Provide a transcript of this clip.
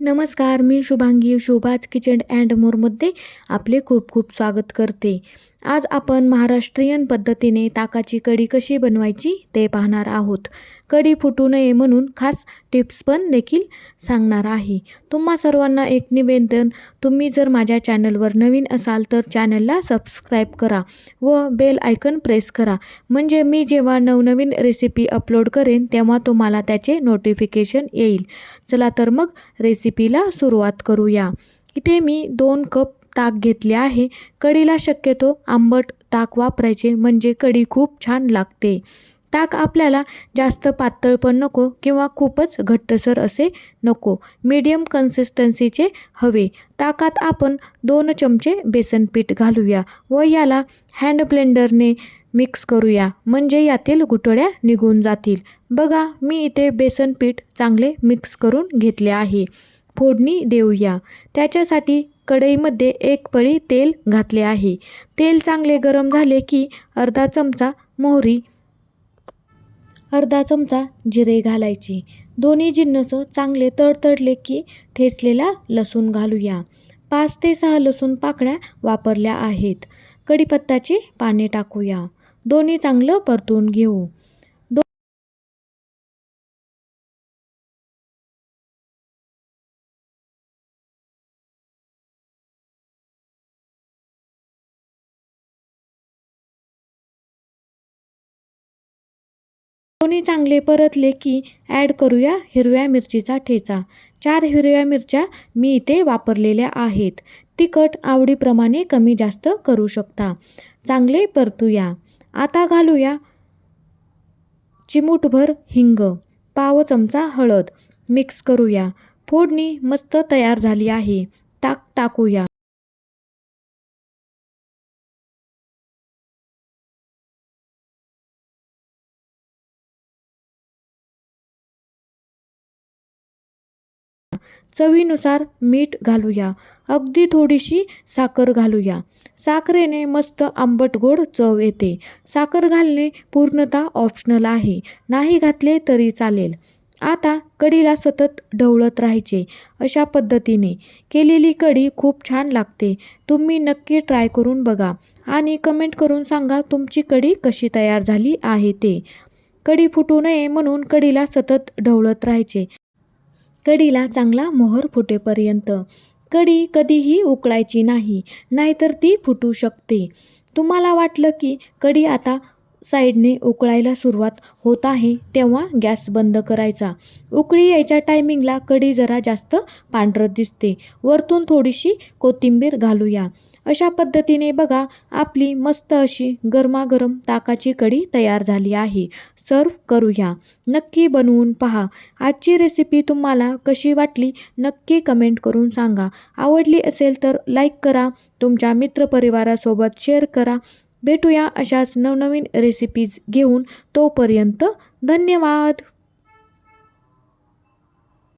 नमस्कार मी Shubhangi Shobha's kitchen and मोरमध्ये आपले खूप खूप स्वागत करते. आज आपण महाराष्ट्रीयन पद्धतीने ताकाची कढी कशी बनवायची ते पाहणार आहोत. कढी फुटू नये म्हणून खास टिप्स पण देखील सांगणार आहे. तुम्हा सर्वांना एक निवेदन तुम्ही जर माझ्या चॅनलवर नवीन असाल तर चॅनलला सबस्क्राईब करा व बेल आयकन प्रेस करा. म्हणजे मी जेव्हा नवनवीन रेसिपी अपलोड करेन तेव्हा तुम्हाला त्याचे नोटिफिकेशन येईल. चला तर मग रेसिपीला सुरुवात करूया. इथे मी दोन कप ताक घेतले आहे. कढीला शक्यतो आंबट ताक वापरायचे म्हणजे कढी खूप छान लागते. ताक आपल्याला जास्त पातळ पण नको किंवा खूपच घट्टसर असे नको. मीडियम कन्सिस्टन्सीचे हवे. ताकात आपण दोन चमचे बेसन पीठ घालूया व याला हँड ब्लेंडरने मिक्स करूया म्हणजे यातील गुठळ्या निघून जातील. बघा मी इथे बेसन पीठ चांगले मिक्स करून घेतले आहे. फोडणी देऊया. त्याच्यासाठी कढईमध्ये एक पळी तेल घातले आहे. तेल चांगले गरम झाले की अर्धा चमचा मोहरी अर्धा चमचा जिरे घालायचे. दोन्ही जिन्नस चांगले तडतडले की ठेचलेला लसूण घालूया. पाच ते सहा लसूण पाकळ्या वापरल्या आहेत. कढीपत्ताची पाने टाकूया. दोन्ही चांगलं परतून घेऊ. दोन्ही चांगले परतले की ॲड करूया हिरव्या मिरचीचा ठेचा. चार हिरव्या मिरच्या मी इथे वापरलेल्या आहेत. तिखट आवडीप्रमाणे कमी जास्त करू शकता. चांगले परतूया. आता घालूया चिमूटभर हिंग पाव चमचा हळद. मिक्स करूया. फोडणी मस्त तयार झाली आहे. ताक टाकूया. चवीनुसार मीठ घालूया. अगदी थोडीशी साखर घालूया. साखरेने मस्त आंबट गोड चव येते. साखर घालणे पूर्णतः ऑप्शनल आहे. नाही घातले तरी चालेल. आता कढीला सतत ढवळत राहायचे. अशा पद्धतीने केलेली कढी खूप छान लागते. तुम्ही नक्की ट्राय करून बघा आणि कमेंट करून सांगा तुमची कढी कशी तयार झाली आहे ते. कढी फुटू नये म्हणून कढीला सतत ढवळत राहायचे. कढीला चांगला मोहर फुटेपर्यंत. कढी कधीही उकळायची नाही नाहीतर ती फुटू शकते. तुम्हाला वाटलं की कढी आता साईडने उकळायला सुरुवात होत आहे तेव्हा गॅस बंद करायचा. उकळी यायच्या टायमिंगला कढी जरा जास्त पांढरत दिसते. वरतून थोडीशी कोथिंबीर घालूया. अशा पद्धतीने बघा आपली मस्त अशी गरमागरम ताकाची कढी तयार झाली आहे. सर्व करूया. नक्की बनवून पहा. आजची रेसिपी तुम्हाला कशी वाटली नक्की कमेंट करून सांगा. आवडली असेल तर लाईक करा. तुमच्या मित्रपरिवारासोबत शेअर करा. भेटूया अशाच नवनवीन रेसिपीज घेऊन. तोपर्यंत धन्यवाद!